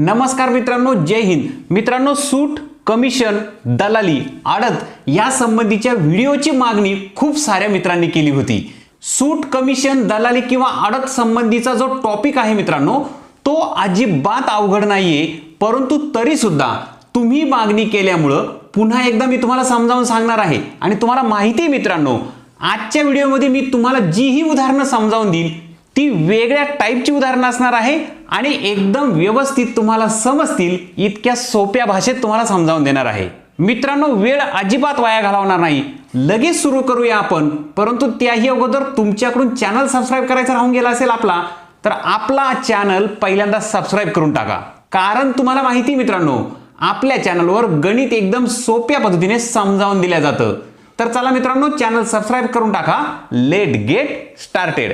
नमस्कार मित्रांनो जय हिंद. मित्रांनो सूट कमिशन दलाली आडत या संबंधीच्या व्हिडिओची मागणी खूप साऱ्या मित्रांनी केली होती. सूट कमिशन दलाली किंवा आडत संबंधीचा जो टॉपिक आहे मित्रांनो तो अजिबात अवघड नाहीये. परंतु तरी सुद्धा तुम्ही मागणी केल्यामुळं पुन्हा एकदा मी तुम्हाला समजावून सांगणार आहे. आणि तुम्हाला माहिती आहे मित्रांनो आजच्या व्हिडिओमध्ये मी तुम्हाला जी ही उदाहरणं समजावून देईल ती वेगळ्या टाईपची उदाहरणं असणार आहे आणि एकदम व्यवस्थित तुम्हाला समजतील इतक्या सोप्या भाषेत तुम्हाला समजावून देणार आहे. मित्रांनो वेळ अजिबात वाया घालवणार नाही. लगेच सुरू करूया आपण. परंतु त्याही अगोदर तुमच्याकडून चॅनल सबस्क्राईब करायचा राहून गेला असेल आपला तर आपला चॅनल पहिल्यांदा सबस्क्राईब करून टाका. कारण तुम्हाला माहिती आहे मित्रांनो आपल्या चॅनलवर गणित एकदम सोप्या पद्धतीने समजावून दिलं जातं. तर चला मित्रांनो चॅनल सबस्क्राईब करून टाका. लेट गेट स्टार्टेड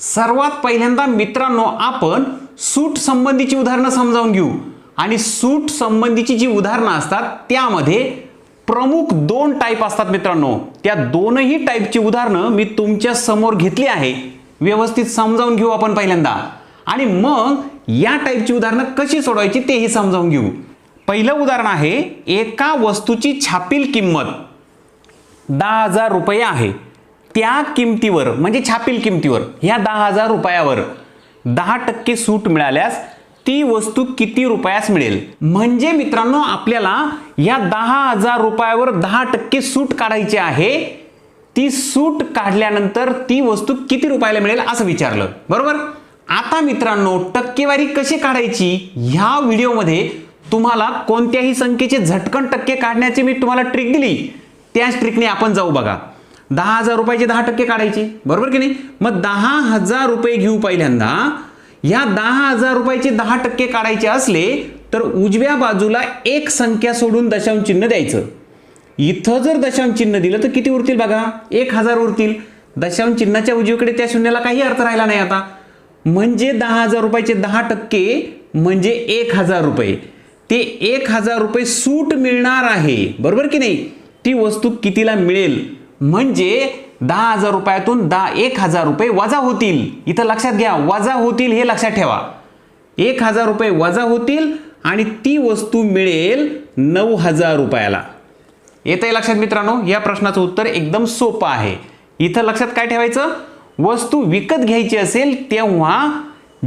सर्वात पहिल्यांदा मित्रांनो आपण सूट संबंधीची उदाहरणं समजावून घेऊ. आणि सूट संबंधीची जी उदाहरणं असतात त्यामध्ये प्रमुख दोन टाईप असतात मित्रांनो. त्या दोनही टाईपची उदाहरणं मी तुमच्यासमोर घेतली आहे. व्यवस्थित समजावून घेऊ आपण पहिल्यांदा. आणि मग या टाईपची उदाहरणं कशी सोडवायची तेही समजावून घेऊ. पहिलं उदाहरण आहे एका वस्तूची छापील किंमत दहा हजार रुपये आहे. त्या किमतीवर म्हणजे छापील किमतीवर ह्या दहा हजार रुपयावर दहा टक्के सूट मिळाल्यास ती वस्तू किती रुपयास मिळेल? म्हणजे मित्रांनो आपल्याला या दहा हजार रुपयावर दहा टक्के सूट काढायची आहे. ती सूट काढल्यानंतर ती वस्तू किती रुपयाला मिळेल असं विचारलं. बरोबर? आता मित्रांनो टक्केवारी कशी काढायची? ह्या व्हिडिओमध्ये तुम्हाला कोणत्याही संख्येचे झटकन टक्के काढण्याची मी तुम्हाला ट्रिक दिली. त्याच ट्रिकने आपण जाऊ बघा. दहा हजार रुपयाचे दहा टक्के काढायचे. बरोबर की नाही? मग दहा हजार रुपये घेऊ पहिल्यांदा. या दहा हजार रुपयाचे दहा टक्के काढायचे असले तर उजव्या बाजूला एक संख्या सोडून दशांश चिन्ह द्यायचं. इथं जर दशांश चिन्ह दिलं तर किती उरतील बघा? एक हजार उरतील. दशांश चिन्हाच्या उजवीकडे त्या शून्याला काही अर्थ राहिला नाही आता. म्हणजे दहा हजार रुपयाचे दहा टक्के म्हणजे एक हजार रुपये. ते एक हजार रुपये सूट मिळणार आहे. बरोबर की नाही? ती वस्तू कितीला मिळेल? म्हणजे दहा हजार रुपयातून दहा एक हजार रुपये वजा होतील. इथं लक्षात घ्या वजा होतील हे लक्षात ठेवा. एक हजार रुपये वजा होतील आणि ती वस्तू मिळेल नऊ हजार रुपयाला. येत आहे लक्षात मित्रांनो? या प्रश्नाचं उत्तर एकदम सोपं आहे. इथं लक्षात काय ठेवायचं? वस्तू विकत घ्यायची असेल तेव्हा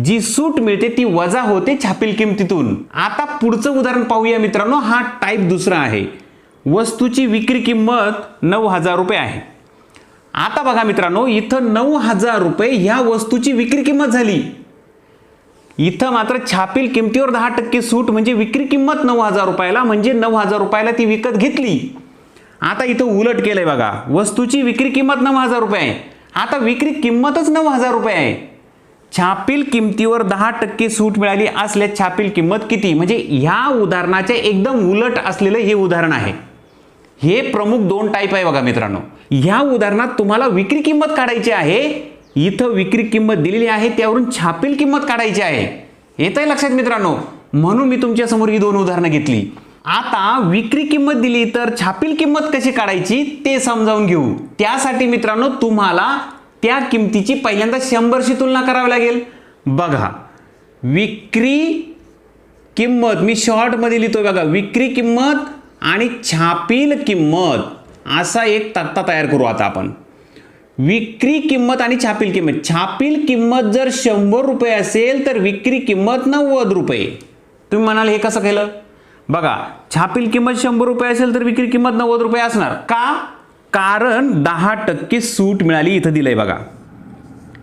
जी सूट मिळते ती वजा होते छापील किमतीतून. आता पुढचं उदाहरण पाहूया मित्रांनो. हा टाईप दुसरा आहे. वस्तूची विक्री किंमत नऊ हजार रुपये आहे. आता बघा मित्रांनो इथं नऊ हजार रुपये ह्या वस्तूची विक्री किंमत झाली. इथं मात्र छापील किमतीवर दहा टक्के सूट म्हणजे विक्री किंमत नऊ हजार रुपयाला म्हणजे नऊ हजार रुपयाला ती विकत घेतली. आता इथं उलट केलंय बघा वस्तूची विक्री किंमत नऊ हजार रुपये आहे. आता विक्री किंमतच नऊ हजार रुपये आहे. छापील किमतीवर दहा टक्के सूट मिळाली असल्यास छापील किंमत किती? म्हणजे ह्या उदाहरणाचे एकदम उलट असलेलं हे उदाहरण आहे. हे प्रमुख दोन टाईप आहे बघा मित्रांनो. ह्या उदाहरणात तुम्हाला विक्री किंमत काढायची आहे. इथं विक्री किंमत दिलेली आहे त्यावरून छापील किंमत काढायची आहे. येत आहे लक्षात मित्रांनो? म्हणून मी तुमच्यासमोर ही दोन उदाहरणं घेतली. आता विक्री किंमत दिली तर छापील किंमत कशी काढायची ते समजावून घेऊ. त्यासाठी मित्रांनो तुम्हाला त्या किमतीची पहिल्यांदा शंभरशी तुलना करावी लागेल. बघा विक्री किंमत मी शॉर्टमध्ये लिहितो बघा विक्री किंमत आणि छापील किंमत असा एक तक्ता तयार करू आता आपण. विक्री किंमत आणि छापील किंमत. छापील किंमत जर शंभर रुपये असेल तर विक्री किंमत नव्वद रुपये. तुम्ही म्हणाल हे कसं केलं? बघा छापील किंमत शंभर रुपये असेल तर विक्री किंमत नव्वद रुपये असणार. का? कारण दहा टक्के सूट मिळाली इथं दिलंय बघा.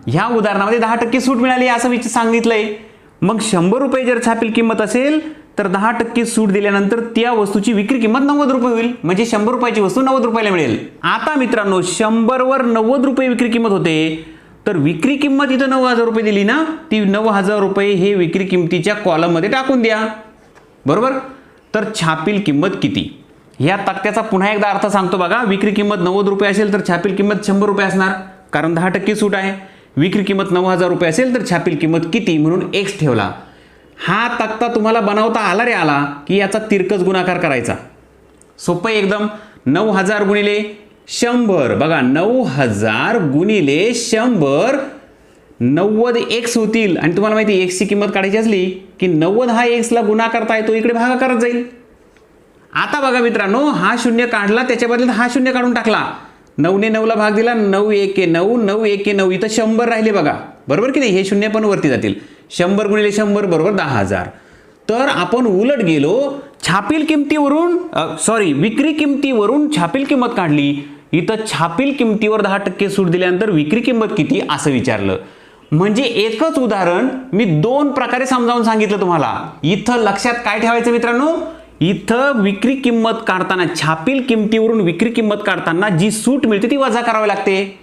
ह्या उदाहरणामध्ये दहा टक्के सूट मिळाली असं विच सांगितलंय. मग शंभर रुपये जर छापील किंमत असेल तर दहा टक्के सूट दिल्यानंतर त्या वस्तूची विक्री किंमत नव्वद रुपये होईल. म्हणजे शंभर रुपयाची वस्तू नव्वद रुपयाला मिळेल. आता मित्रांनो शंभरवर नव्वद रुपये विक्री किंमत होते. तर विक्री किंमत इथं नऊ हजार रुपये दिली ना ती नऊ हजार रुपये हे विक्री किंमतीच्या कॉलममध्ये टाकून द्या. बरोबर? तर छापील किंमत किती? ह्या तक्त्याचा पुन्हा एकदा अर्थ सांगतो बघा. विक्री किंमत नव्वद रुपये असेल तर छापील किंमत शंभर रुपये असणार. कारण दहा टक्के सूट आहे. विक्री किंमत नऊ हजार रुपये असेल तर छापील किंमत किती? म्हणून एक्स ठेवला. हा तक्ता तुम्हाला बनवता आला रे आला की याचा तिरकस गुणाकार करायचा. सोपं आहे एकदम. नऊ हजार गुणिले शंभर. बघा नऊ हजार गुणिले शंभर. नव्वद एक्स होतील. आणि तुम्हाला माहिती एक्सची किंमत काढायची असली की नव्वद हा एक्सला गुन्हा करता येतो इकडे भागाकारत जाईल. आता बघा मित्रांनो हा शून्य काढला त्याच्या बदल्यात हा शून्य काढून टाकला. नऊने नऊला भाग दिला नऊ एके नऊ नऊ एके नऊ. इथं शंभर राहिले बघा. बरोबर की नाही? हे शून्य पण वरती जातील. शंभर गुणिले शंभर बरोबर दहा हजार. तर आपण उलट गेलो छापील किमतीवरून सॉरी विक्री किमतीवरून छापील किंमत काढली. इथं छापील किमतीवर दहा टक्के सूट दिल्यानंतर विक्री किंमत किती असं विचारलं. म्हणजे एकच उदाहरण मी दोन प्रकारे समजावून सांगितलं तुम्हाला. इथं लक्षात काय ठेवायचं मित्रांनो? इथं विक्री किंमत काढताना छापील किमतीवरून विक्री किंमत काढताना जी सूट मिळते ती वजा करावी लागते.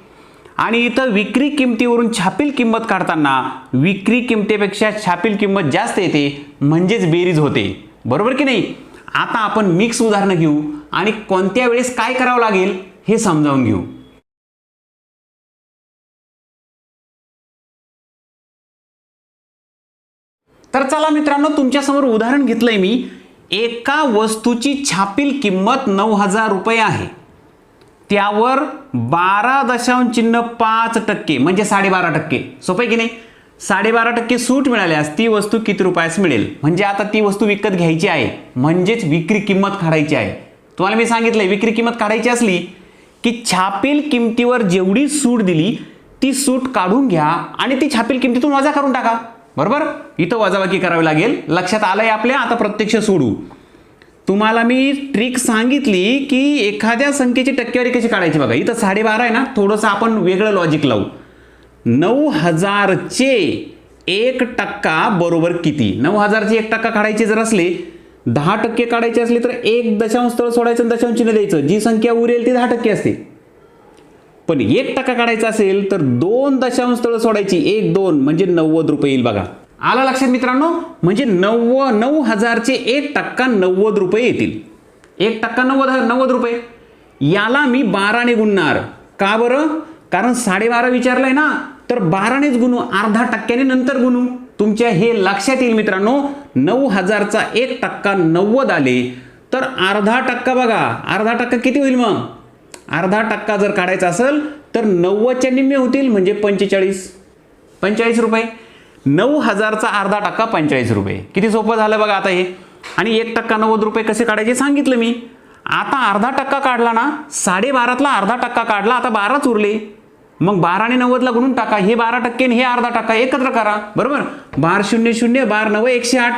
आणि इथं विक्री किमतीवरून छापील किंमत काढताना विक्री किमतीपेक्षा छापील किंमत जास्त येते म्हणजेच बेरीज होते. बरोबर की नाही? आता आपण मिक्स उदाहरणं घेऊ आणि कोणत्या वेळेस काय करावं लागेल हे समजावून घेऊ. तर चला मित्रांनो तुमच्यासमोर उदाहरण घेतलंय मी. एका वस्तूची छापील किंमत नऊ हजार रुपये आहे. त्यावर बारा दशांश चिन्ह पाच टक्के म्हणजे साडेबारा टक्के. सोपे आहे की नाही? साडेबारा टक्के सूट मिळाल्यास ती वस्तू किती रुपयास मिळेल? म्हणजे आता ती वस्तू विकत घ्यायची आहे म्हणजेच विक्री किंमत काढायची आहे. तुम्हाला मी सांगितलंय विक्री किंमत काढायची असली की छापील किमतीवर जेवढी सूट दिली ती सूट काढून घ्या आणि ती छापील किमतीतून वजा करून टाका. बरोबर? इथं वजाबाकी करावी लागेल. लक्षात आलंय आपल्या? आता प्रत्यक्ष सोडू. तुम्हाला मी ट्रिक सांगितली की एखाद्या संख्येची टक्केवारी कशी काढायची बघा. इथं साडेबारा आहे ना थोडंसं आपण वेगळं लॉजिक लावू. नऊ हजारचे एक टक्का बरोबर किती? नऊ हजारचे एक टक्का काढायचे जर असले दहा टक्के काढायचे असले तर एक दशांश स्थळ सोडायचं आणि दशांश चिन्ह द्यायचं. जी संख्या उरेल ती दहा टक्के असते. पण एक टक्का काढायचा असेल तर दोन दशांश स्थळ सोडायची. एक दोन म्हणजे नव्वद रुपये येईल बघा. आला लक्षात मित्रांनो? म्हणजे नव्व नऊ हजारचे एक टक्का नव्वद रुपये येतील. एक टक्का नव्वद नव्वद रुपये. याला मी बाराने गुणणार. का बरं? कारण साडेबारा विचारलंय ना तर बारानेच गुणू अर्धा टक्क्याने नंतर गुणू. तुमच्या हे लक्षात येईल मित्रांनो नऊ हजारचा एक टक्का नव्वद आले तर अर्धा टक्का बघा. अर्धा टक्का किती होईल मग? अर्धा टक्का जर काढायचा असेल तर नव्वदच्या निम्मे होतील म्हणजे पंचेचाळीस. पंचेचाळीस रुपये. नऊ हजारचा अर्धा टक्का पंचेचाळीस रुपये. किती सोपं झालं बघा आता हे. आणि एक टक्का नव्वद रुपये कसे काढायचे सांगितलं मी. आता अर्धा टक्का काढला ना साडेबारातला अर्धा टक्का काढला आता बाराच उरले. मग बाराने नव्वदला गुणून टाका हे बारा टक्के आणि हे अर्धा टक्का एकत्र करा. बरोबर? बार शून्य शून्य बार नव्वद एकशे आठ.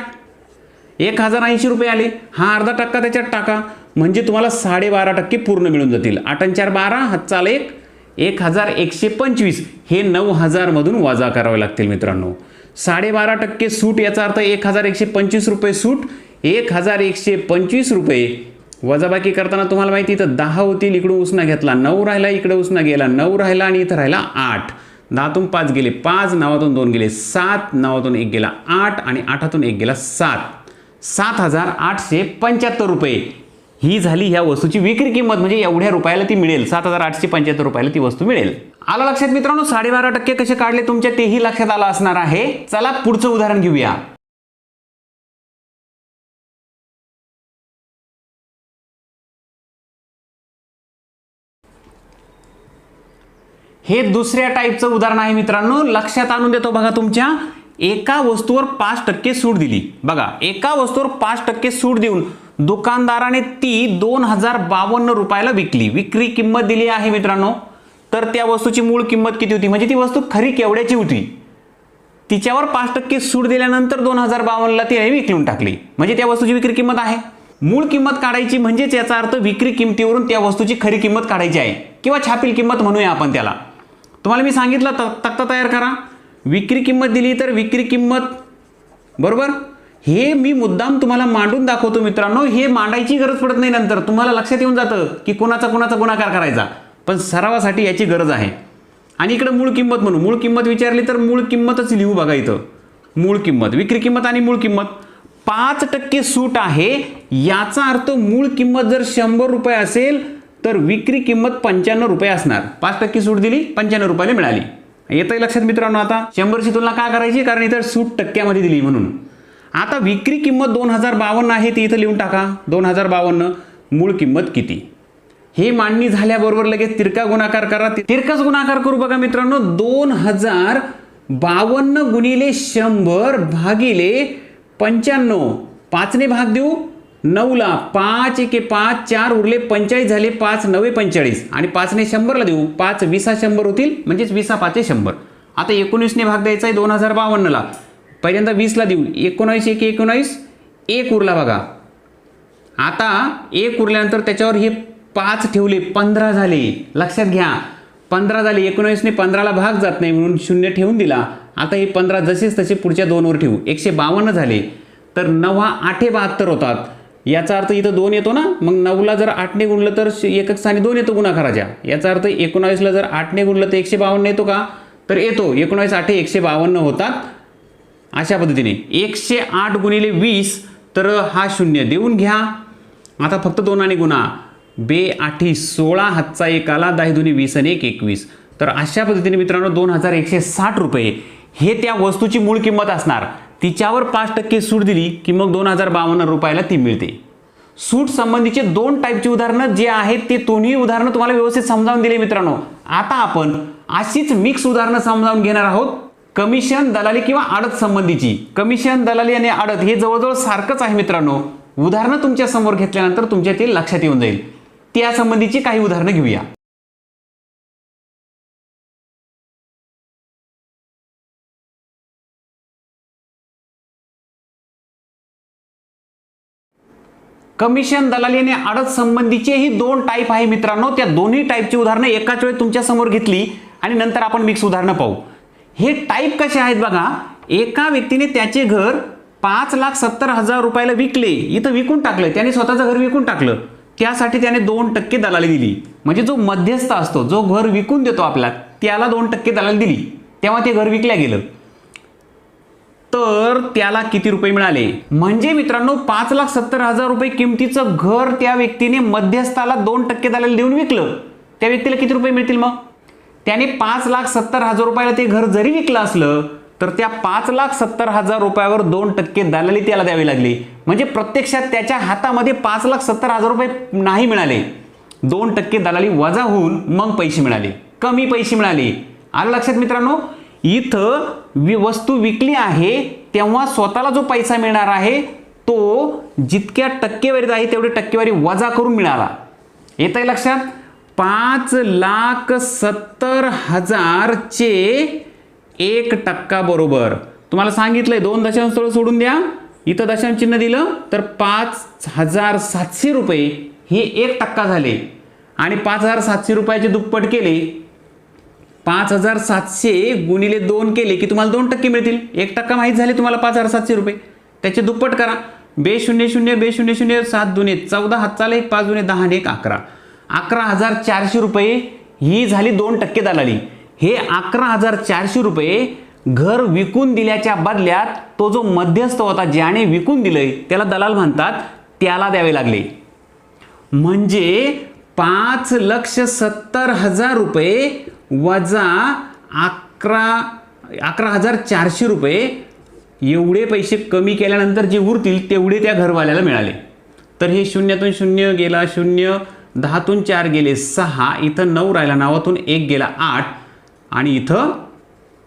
एक हजार ऐंशी रुपये आले. हा अर्धा टक्का त्याच्यात टाका. म्हणजे तुम्हाला साडेबारा टक्के पूर्ण मिळून जातील. आठ आणि चार बारा हातचाल एक. एक हजार एकशे पंचवीस. हे नऊ हजारमधून वजा करावे लागतील मित्रांनो. साडेबारा टक्के सूट याचा अर्थ एक हजार एकशे पंचवीस रुपये सूट एक हजार एकशे पंचवीस रुपये. वजाबाकी करताना तुम्हाला माहिती इथं दहा होतील इकडून उसना घेतला नऊ राहिला इकडे उसना गेला नऊ राहिला आणि इथं राहिला आठ. दहातून पाच गेले पाच नावातून दोन गेले सात नावातून एक गेला आठ आणि आठातून एक गेला सात. सात हजार आठशे पंच्याहत्तर रुपये. ही झाली ह्या वस्तूची विक्री किंमत म्हणजे एवढ्या रुपयाला ती मिळेल. सात हजार आठशे पंच्याहत्तर रुपयाला ती वस्तू मिळेल. आला लक्षात मित्रांनो? साडेबारा टक्के कसे काढले तुमच्या तेही लक्षात आलं असणार आहे. चला पुढचं उदाहरण घेऊया. हे दुसऱ्या टाईपचं उदाहरण आहे मित्रांनो. लक्षात आणून देतो बघा तुमच्या. एका वस्तूवर पाच टक्के सूट दिली. बघा एका वस्तूवर पाच टक्के सूट देऊन दुकानदाराने ती दोन हजार बावन्न रुपयाला विकली. विक्री किंमत दिली आहे मित्रांनो. तर त्या वस्तूची मूळ किंमत किती होती? म्हणजे ती वस्तू खरी केवढ्याची होती? तिच्यावर पाच टक्के सूट दिल्यानंतर दोन हजार बावन्नला ती विकलून टाकली. म्हणजे त्या वस्तूची विक्री किंमत आहे. मूळ किंमत काढायची म्हणजेच याचा अर्थ विक्री किंमतीवरून त्या वस्तूची खरी किंमत काढायची आहे. किंवा छापील किंमत म्हणूया आपण त्याला. तुम्हाला मी सांगितलं तक्ता तयार करा. विक्री किंमत दिली तर विक्री किंमत बरोबर? हे मी मुद्दाम तुम्हाला मांडून दाखवतो मित्रांनो. हे मांडायची गरज पडत नाही नंतर. तुम्हाला लक्षात येऊन जातं की कोणाचा कोणाचा गुणाकार करायचा. पण सरावासाठी याची गरज आहे. आणि इकडं मूळ किंमत म्हणून मूळ किंमत विचारली तर मूळ किंमतच लिहू बघा इथं. मूळ किंमत. विक्री किंमत आणि मूळ किंमत. पाच टक्के सूट आहे. याचा अर्थ मूळ किंमत जर शंभर रुपये असेल तर विक्री किंमत पंच्याण्णव रुपये असणार. पाच टक्के सूट दिली पंच्याण्णव रुपयाला मिळाली. येतंय लक्षात मित्रांनो आता. शंभरची तुलना का करायची? कारण इथं सूट टक्क्यामध्ये दिली म्हणून. आता विक्री किंमत दोन हजार बावन्न आहे ती इथं लिहून टाका. दोन हजार बावन्न मूळ किंमत किती? हे मांडणी झाल्याबरोबर लगेच तिरका गुणाकार करा. तिरकाच गुणाकार करू बघा मित्रांनो. दोन हजार बावन्न गुणिले शंभर भागिले पंच्याण्णव. पाचने भाग देऊ. नऊला पाच एके पाच चार उरले पंचेचाळीस झाले पाच नवे पंचेचाळीस. आणि पाचने शंभरला देऊ. पाच विसा शंभर होतील म्हणजेच विसा पाचे शंभर. आता एकोणीसने भाग द्यायचा आहे दोन हजार बावन्नला. पहिल्यांदा वीसला देऊ. एकोणावीस एक एकोणावीस. एक उरला बघा. आता एक उरल्यानंतर त्याच्यावर हे पाच ठेवले पंधरा झाले. लक्षात घ्या. पंधरा झाले एकोणावीसने पंधराला भाग जात नाही म्हणून शून्य ठेवून दिला. आता हे पंधरा जसेच तसे पुढच्या दोनवर ठेवू. एकशे बावन्न झाले. तर नऊ हा आठे बहात्तर होतात. याचा अर्थ इथं दोन येतो ना? मग नऊला जर आठने गुणलं तर श- एकक स्थानी दोन येतो गुणाकाराच्या. याचा अर्थ एकोणावीसला जर आठने गुणलं तर एकशे बावन्न येतो का? तर येतो. एकोणावीस आठे एकशे बावन्न होतात. अशा पद्धतीने. एकशे आठ गुणिले वीस तर हा शून्य. देऊन घ्या. आता फक्त दोन आणि गुणा. बे आठी सोळा हातचा एक आला दहा दोन्ही वीस आणि एक एकवीस. तर अशा पद्धतीने मित्रांनो दोन हजार एकशे साठ रुपये हे त्या वस्तूची मूळ किंमत असणार. तिच्यावर पाच टक्के सूट दिली की मग दोन हजार बावन्न रुपयाला ती मिळते. सूट संबंधीचे दोन टाईपची उदाहरणं जे आहेत ते दोन्ही उदाहरणं तुम्हाला व्यवस्थित समजावून दिले मित्रांनो. आता आपण अशीच मिक्स उदाहरणं समजावून घेणार आहोत. कमिशन दलाली किंवा आडत संबंधीची. कमिशन दलाली आणि आडत हे जवळजवळ सारखंच आहे मित्रांनो. उदाहरणं तुमच्यासमोर घेतल्यानंतर तुमच्या ते लक्षात येऊन जाईल. त्या संबंधीची काही उदाहरणं घेऊया. कमिशन दलाली आणि आडत संबंधीचे ही दोन टाईप आहे मित्रांनो. त्या दोन्ही टाईपची उदाहरणं एकाच वेळी तुमच्यासमोर घेतली आणि नंतर आपण मिक्स उदाहरणं पाहू. हे टाईप कसे आहेत बघा. एका व्यक्तीने त्याचे घर पाच लाख सत्तर हजार रुपयाला विकले. इथं विकून टाकलं त्याने स्वतःचं घर विकून टाकलं. त्यासाठी त्याने दोन टक्के दलाली दिली. म्हणजे जो मध्यस्थ असतो जो घर विकून देतो आपला त्याला दोन टक्के दलाली दिली. तेव्हा ते घर विकल्या गेलं. तर त्याला किती रुपये मिळाले? म्हणजे मित्रांनो पाच लाख सत्तर हजार रुपये किमतीचं घर त्या व्यक्तीने मध्यस्थाला दोन टक्के दलाली देऊन विकलं. त्या व्यक्तीला किती रुपये मिळतील मग? त्याने पाच लाख सत्तर हजार रुपयाला ते घर जरी विकलं असलं तर त्या पाच लाख सत्तर हजार रुपयावर दोन टक्के दलाली त्याला द्यावी लागली. म्हणजे प्रत्यक्षात त्याच्या हातामध्ये पाच लाख सत्तर हजार रुपये नाही मिळाले. दोन टक्के दलाली वजा होऊन मग पैसे मिळाले. कमी पैसे मिळाले. आलं लक्षात मित्रांनो? इथं वि वस्तू विकली आहे तेव्हा स्वतःला जो पैसा मिळणार आहे तो जितक्या टक्केवारीत आहे तेवढी टक्केवारी वजा करून मिळाला. येत आहे लक्षात? पाच लाख सत्तर हजारचे एक टक्का बरोबर. तुम्हाला सांगितलंय दोन दशांश स्थळ सोडून द्या. इथं दशांश चिन्ह दिलं तर पाच हजार सातशे रुपये हे एक टक्का झाले. आणि पाच हजार सातशे रुपयाचे दुप्पट केले. पाच हजार सातशे गुणिले दोन केले की तुम्हाला दोन टक्के मिळतील. एक टक्का माहीत झाले तुम्हाला पाच हजार सातशे रुपये. त्याचे दुप्पट करा. बे शून्य शून्य बे शून्य शून्य सात दुने चौदा हातचाला एक पाच दुने दहा आणि एक अकरा. अकरा हजार चारशे रुपये ही झाली दोन टक्के दलाली. हे अकरा हजार चारशे रुपये घर विकून दिल्याच्या बदल्यात तो जो मध्यस्थ होता ज्याने विकून दिलंय त्याला दलाल म्हणतात त्याला द्यावे लागले. म्हणजे पाच लक्ष सत्तर हजार रुपये वजा अकरा अकरा हजार चारशे रुपये एवढे पैसे कमी केल्यानंतर जे उरतील तेवढे त्या घरवाल्याला मिळाले. तर हे शून्यातून शून्य गेला शून्य दहातून चार गेले सहा इथं नऊ राहिला नावातून एक गेला आठ. आणि इथं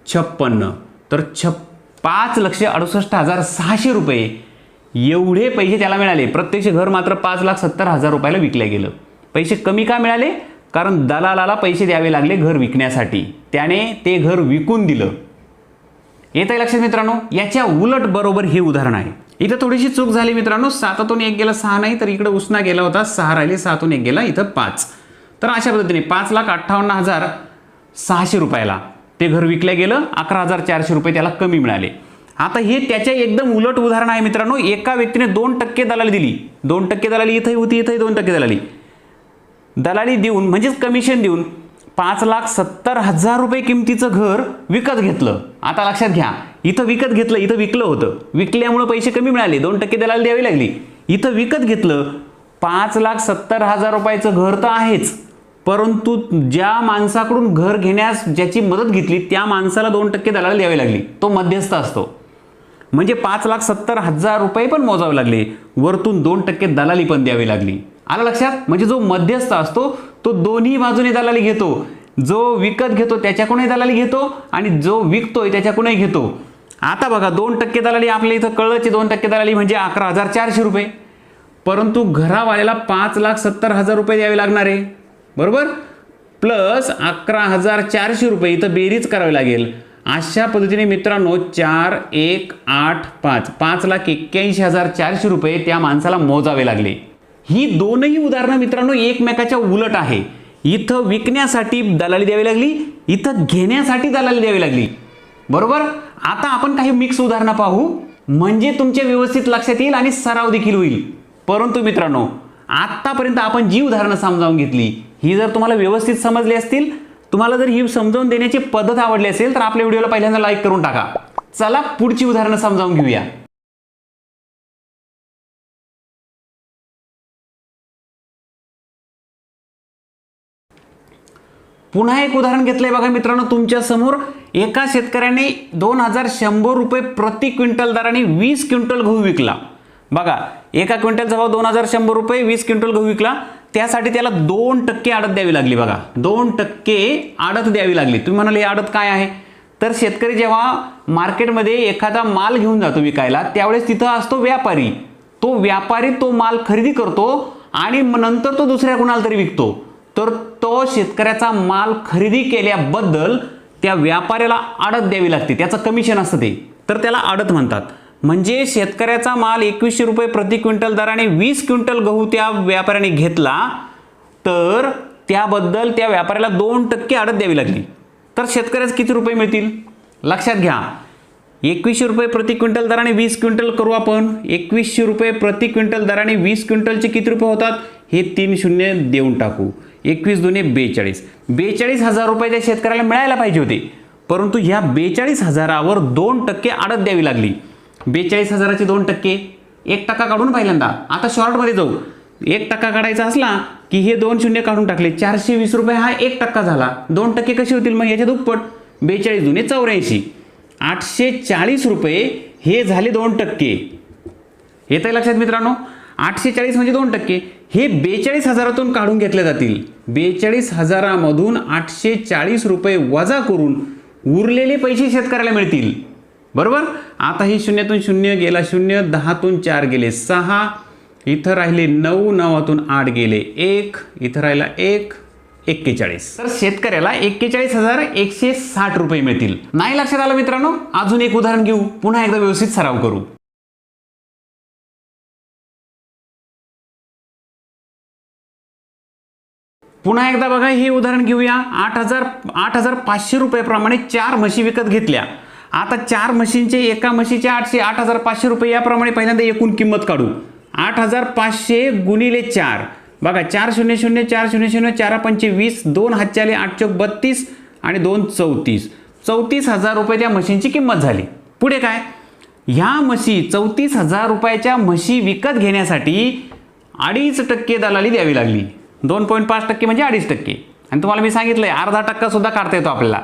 छप्पन्न. तर छप पाच लक्ष अडुसष्ट हजार सहाशे रुपये. एवढे पैसे त्याला मिळाले. प्रत्यक्ष घर मात्र पाच लाख सत्तर हजार रुपयाला विकलं गेलं. पैसे कमी का मिळाले? कारण दलालाला पैसे द्यावे लागले घर विकण्यासाठी. त्याने ते घर विकून दिलं. येत आहे लक्षात मित्रांनो? याच्या उलट बरोबर हे उदाहरण आहे. इथं थोडीशी चूक झाली मित्रांनो. सातातून एक गेला सहा नाही तर इकडे उसना गेला होता सहा राहिले सातून एक गेला इथं पाच. तर अशा पद्धतीने पाच लाख अठ्ठावन्न हजार सहाशे रुपयाला. ते घर विकलं गेलं अकरा हजार चारशे रुपये त्याला कमी मिळाले. आता हे त्याच्या एकदम उलट उदाहरण आहे मित्रांनो एका व्यक्तीने दोन टक्के दलाली दिली. दोन टक्के दलाली इथंही होती इथंही दोन टक्के दलाली. दलाली देऊन म्हणजेच कमिशन देऊन पाच लाख सत्तर हजार रुपये किमतीचं घर विकत घेतलं. आता लक्षात घ्या इथं विकत घेतलं इथं विकलं होतं. विकल्यामुळं पैसे कमी मिळाले दोन टक्के दलाली द्यावी लागली. इथं विकत घेतलं पाच लाख सत्तर हजार रुपयाचं घर तर आहेच. परंतु ज्या माणसाकडून घर घेण्यास ज्याची मदत घेतली त्या माणसाला दोन टक्के दलाली द्यावी लागली. तो मध्यस्थ असतो. म्हणजे पाच लाख सत्तर हजार रुपये पण मोजावे लागले. वरतून दोन टक्के दलाली पण द्यावी लागली. आला लक्षात? म्हणजे जो मध्यस्थ असतो तो दोन्ही बाजूने दलाली घेतो. जो विकत घेतो त्याच्याकडूनही दलाली घेतो आणि जो विकतोय त्याच्याकडूनही घेतो. आता बघा दोन टक्के दलाली आपल्या इथं कळची दोन टक्के दलाली म्हणजे अकरा हजार चारशे रुपये. परंतु घरावाल्याला पाच लाख सत्तर हजार रुपये द्यावे लागणार. आहे बरोबर? प्लस अकरा हजार चारशे रुपये इथं बेरीज करावी लागेल. अशा पद्धतीने मित्रांनो चार एक आठ पाच पाच लाख एक्क्याऐंशी हजार चारशे रुपये त्या माणसाला मोजावे लागले. ही दोनही उदाहरणं मित्रांनो एकमेकाच्या उलट आहे. इथं विकण्यासाठी दलाली द्यावी लागली इथं घेण्यासाठी दलाली द्यावी लागली. बरोबर? आता आपण काही मिक्स उदाहरणं पाहू. म्हणजे तुमच्या व्यवस्थित लक्षात येईल आणि सराव देखील होईल. परंतु मित्रांनो आत्तापर्यंत आपण जी उदाहरणं समजावून घेतली ही जर तुम्हाला व्यवस्थित समजली असतील तुम्हाला जर ही समजावून देण्याची पद्धत आवडली असेल तर आपल्या व्हिडिओला पहिल्यांदा लाईक करून टाका. चला पुढची उदाहरणं समजावून घेऊया. पुन्हा एक उदाहरण घेतलंय बघा मित्रांनो तुमच्यासमोर. एका शेतकऱ्याने दोन हजार शंभर रुपये प्रति क्विंटल दराने वीस क्विंटल गहू विकला. बघा एका क्विंटलचा भाव दोन हजार शंभर रुपये वीस क्विंटल गहू विकला. त्यासाठी त्याला दोन टक्के आडत द्यावी लागली बघा. दोन टक्के आडत द्यावी लागली. तुम्ही म्हणाले आडत काय आहे? तर शेतकरी जेव्हा मार्केटमध्ये एखादा माल घेऊन जातो विकायला त्यावेळेस तिथं असतो व्यापारी. तो व्यापारी तो माल खरेदी करतो आणि नंतर तो दुसऱ्या कुणाला तरी विकतो. तर तो शेतकऱ्याचा माल खरेदी केल्याबद्दल त्या व्यापाऱ्याला आडत द्यावी लागते. त्याचं कमिशन असतं ते. तर त्याला आडत म्हणतात. म्हणजे शेतकऱ्याचा माल एकवीसशे रुपये प्रति क्विंटल दराने वीस क्विंटल गहू त्या व्यापाऱ्याने घेतला तर त्याबद्दल त्या व्यापाऱ्याला दोन टक्के आडत द्यावी लागली. तर शेतकऱ्यास किती रुपये मिळतील? लक्षात घ्या. एकवीसशे रुपये प्रति क्विंटल दराने वीस क्विंटल करू आपण. एकवीसशे रुपये प्रति क्विंटल दराने वीस क्विंटलचे किती रुपये होतात? हे तीन शून्य देऊन टाकू. एकवीस दोन्ही बेचाळीस. बेचाळीस हजार रुपये त्या शेतकऱ्याला मिळायला पाहिजे होते. परंतु ह्या बेचाळीस हजारावर दोन टक्के आडत द्यावी लागली. बेचाळीस हजाराचे दोन टक्के. एक टक्का काढून पहिल्यांदा. आता शॉर्टमध्ये जाऊ. एक टक्का काढायचा असला की हे दोन शून्य काढून टाकले. चारशे वीस रुपये हा एक टक्का झाला. दोन टक्के कसे होतील मग याच्या दुप्पट? बेचाळीस जुने चौऱ्याऐंशी. आठशे चाळीस रुपये हे झाले दोन टक्के. येत आहे लक्षात मित्रांनो? आठशे चाळीस म्हणजे दोन टक्के. हे बेचाळीस हजारातून काढून घेतले जातील. बेचाळीस हजारामधून आठशे चाळीस रुपये वजा करून उरलेले पैसे शेतकऱ्याला मिळतील. बरोबर? आता ही शून्यातून शून्य गेला शून्य दहातून चार गेले सहा इथं राहिले नऊ नवातून आठ गेले एक इथं राहिला एक एक्केचाळीस. तर शेतकऱ्याला एक्केचाळीस हजार एकशे साठ रुपये मिळतील. नाही लक्षात आलं मित्रांनो? अजून एक उदाहरण घेऊ. पुन्हा एकदा व्यवस्थित सराव करू. पुन्हा एकदा बघा हे उदाहरण घेऊया. आठ हजार आठ हजार पाचशे रुपयाप्रमाणे चार म्हशी विकत घेतल्या. आता चार म्हशींचे एका म्हशीचे आठशे आठ हजार पाचशे रुपये याप्रमाणे पहिल्यांदा एकूण किंमत काढू. आठ हजार पाचशे गुणिले चार. बघा चार शून्य शून्य चार शून्य शून्य चार पंचे वीस दोन हातच्याले आठ चौक बत्तीस आणि दोन चौतीस. चौतीस हजार रुपये त्या म्हशींची किंमत झाली. पुढे काय? ह्या म्हशी चौतीस हजार रुपयाच्या म्हशी विकत घेण्यासाठी अडीच टक्के दलाली द्यावी लागली. दोन पॉईंट पाच टक्के म्हणजे अडीच टक्के. आणि तुम्हाला मी सांगितलं आहे अर्धा टक्का सुद्धा काढता येतो आपल्याला.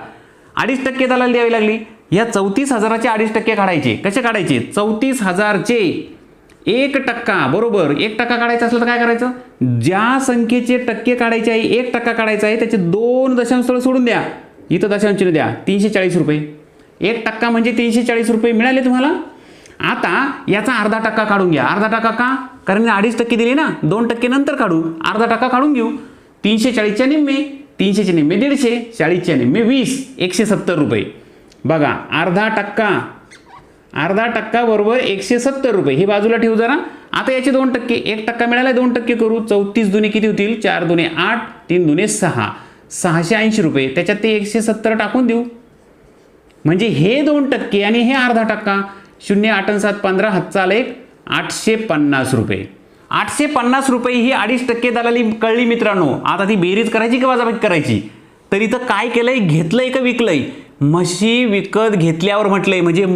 अडीच टक्के दलाली द्यावी लागली. या चौतीस हजाराचे अडीच टक्के काढायचे. कसे काढायचे? चौतीस हजारचे एक टक्का बरोबर. एक टक्का काढायचा असलं तर काय करायचं? ज्या संख्येचे टक्के काढायचे आहे एक टक्का काढायचा आहे त्याचे दोन दशांश स्थळ सोडून द्या. इथं दशांश द्या. तीनशे चाळीस रुपये. एक टक्का म्हणजे तीनशे चाळीस रुपये मिळाले तुम्हाला? आता याचा अर्धा टक्का काढून घ्या. अर्धा टक्का का? कारण मी अडीच टक्के दिले ना. दोन टक्के नंतर काढू. अर्धा टक्का काढून घेऊ. तीनशे चाळीसच्या निम्मे तीनशेचे निम्मे दीडशे चाळीसच्या निम्मे वीस एकशे सत्तर रुपये. बघा अर्धा टक्का. अर्धा टक्का बरोबर एकशे सत्तर रुपये. हे बाजूला ठेवू जरा. आता याचे दोन टक्के. एक टक्का मिळाला दोन टक्के करू. चौतीस दुने किती होतील? चार दुने आठ तीन दुने सहा. सहाशे ऐंशी रुपये. त्याच्यात ते एकशे सत्तर टाकून देऊ. म्हणजे हे दोन टक्के आणि हे अर्धा टक्का. शून्य आठ आणि सात पंधरा हातचा एक आठशे पन्नास रुपये. आठशे पन्नास रुपये ही अडीच टक्के दलाली कळली मित्रांनो. आता ती बेरीज करायची किंवा वजाबाकी करायची? तर इथं काय केलंय? घेतलंय का विकलंय? म्हशी विकत घेतल्यावर म्हटलंय म्हणजे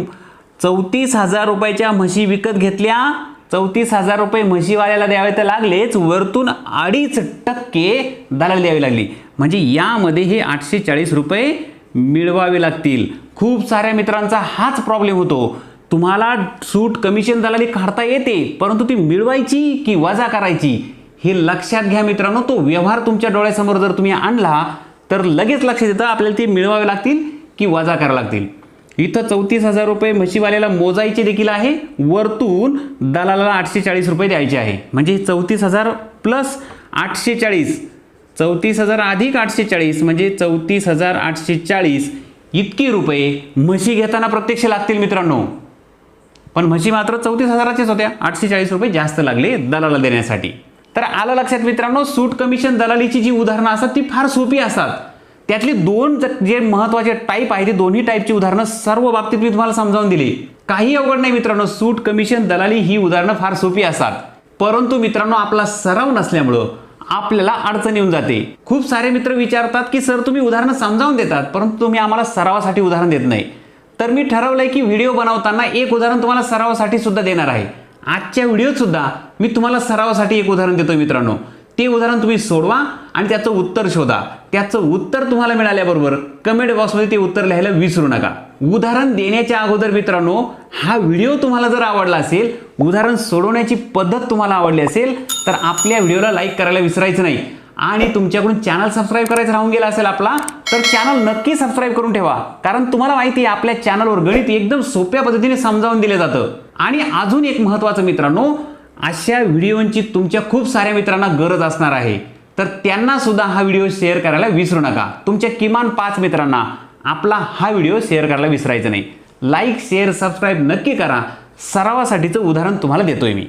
चौतीस हजार रुपयाच्या म्हशी विकत घेतल्या चौतीस हजार रुपये म्हशीवाल्याला द्यावे तर लागलेच वरतून अडीच टक्के दलाल द्यावी लागली. म्हणजे यामध्ये हे आठशे चाळीस रुपये मिळवावे लागतील. खूप साऱ्या मित्रांचा हाच प्रॉब्लेम होतो. तुम्हाला सूट कमिशन दलाली काढता येते परंतु ती मिळवायची की वजा करायची? हे लक्षात घ्या मित्रांनो तो व्यवहार तुमच्या डोळ्यासमोर जर तुम्ही आणला तर लगेच लक्षात येतं आपल्याला ते मिळवावे लागतील. की वजा करावं लागतील. इथं चौतीस हजार रुपये म्हशीवाल्याला मोजायचे देखील आहे. वरतून दलालाला आठशे चाळीस रुपये द्यायचे आहे. म्हणजे चौतीस हजार प्लस आठशे चाळीस. चौतीस हजार अधिक आठशे चाळीस म्हणजे चौतीस हजार आठशे चाळीस इतके रुपये म्हशी घेताना प्रत्यक्ष लागतील मित्रांनो. पण म्हशी मात्र चौतीस हजाराचेच होत्या. आठशे चाळीस रुपये जास्त लागले दलाला देण्यासाठी. तर आलं लक्षात मित्रांनो सूट कमिशन दलालीची जी उदाहरणं असतात ती फार सोपी असतात. त्यातली दोन जे महत्त्वाचे टाईप आहे ते दोन्ही टाईपची उदाहरणं सर्व बाबतीत मी तुम्हाला समजावून दिली. काही अवघड नाही मित्रांनो सूट कमिशन दलाली ही उदाहरणं फार सोपी असतात. परंतु मित्रांनो आपला सराव नसल्यामुळं आपल्याला अडचण येऊन जाते. खूप सारे मित्र विचारतात की सर तुम्ही उदाहरणं समजावून देतात परंतु तुम्ही आम्हाला सरावासाठी उदाहरण देत नाही. तर मी ठरवलंय की व्हिडिओ बनवताना एक उदाहरण तुम्हाला सरावासाठी सुद्धा देणार आहे. आजच्या व्हिडिओत सुद्धा मी तुम्हाला सरावासाठी एक उदाहरण देतो मित्रांनो. ते उदाहरण तुम्ही सोडवा आणि त्याचं उत्तर शोधा. त्याचं उत्तर तुम्हाला मिळाल्याबरोबर कमेंट बॉक्समध्ये ते उत्तर लिहायला विसरू नका. उदाहरण देण्याच्या अगोदर मित्रांनो हा व्हिडिओ तुम्हाला जर आवडला असेल उदाहरण सोडवण्याची पद्धत तुम्हाला आवडली असेल तर आपल्या व्हिडिओला लाईक करायला विसरायचं नाही. आणि तुमच्याकडून चॅनल सबस्क्राईब करायचं राहून गेला असेल आपला तर चॅनल नक्की सबस्क्राईब करून ठेवा. कारण तुम्हाला माहिती आहे आपल्या चॅनलवर गणित एकदम सोप्या पद्धतीने समजावून दिलं जातं. आणि अजून एक महत्त्वाचं मित्रांनो अशा व्हिडिओंची तुमच्या खूप साऱ्या मित्रांना गरज असणार आहे. तर त्यांना सुद्धा हा व्हिडिओ शेअर करायला विसरू नका. तुमच्या किमान पाच मित्रांना आपला हा व्हिडिओ शेअर करायला विसरायचं नाही. लाईक शेअर सबस्क्राईब नक्की करा. सरावासाठीचं उदाहरण तुम्हाला देतोय मी.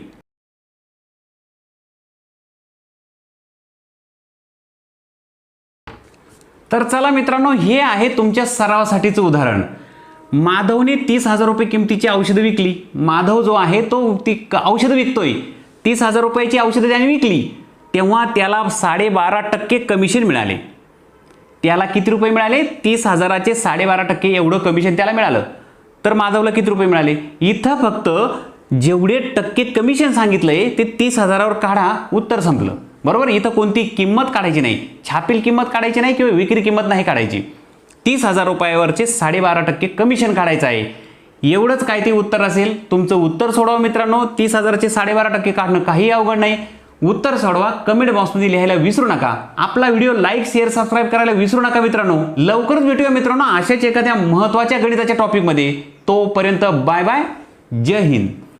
तर चला मित्रांनो हे आहे तुमच्या सरावासाठीचं उदाहरण. माधवने तीस हजार रुपये किमतीची औषधं विकली. माधव जो आहे तो ती क- औषधं विकतोय. तीस हजार रुपयाची औषधं त्याने विकली. तेव्हा त्याला साडेबारा टक्के कमिशन मिळाले. त्याला किती रुपये मिळाले? तीस हजाराचे साडेबारा टक्के एवढं कमिशन त्याला मिळालं. तर माधवला किती रुपये मिळाले? इथं फक्त जेवढे टक्के कमिशन सांगितलंय ते तीस हजारावर काढा उत्तर संपलं. बरोबर? इथं कोणती किंमत काढायची नाही. छापील किंमत काढायची नाही किंवा विक्री किंमत नाही काढायची. तीस हजार रुपयावरचे साडेबारा टक्के कमिशन काढायचं आहे. एवढंच काय ते उत्तर असेल? तुमचं उत्तर सोडवा मित्रांनो. तीस हजाराचे साडेबारा टक्के काढणं काही अवघड नाही. उत्तर सोडवा. कमेंट बॉक्समध्ये लिहायला विसरू नका. आपला व्हिडिओ लाईक शेअर सबस्क्राईब करायला विसरू नका मित्रांनो. लवकरच भेटूया मित्रांनो अशाच एखाद्या महत्त्वाच्या गणिताच्या टॉपिकमध्ये तोपर्यंत बाय बाय जय हिंद.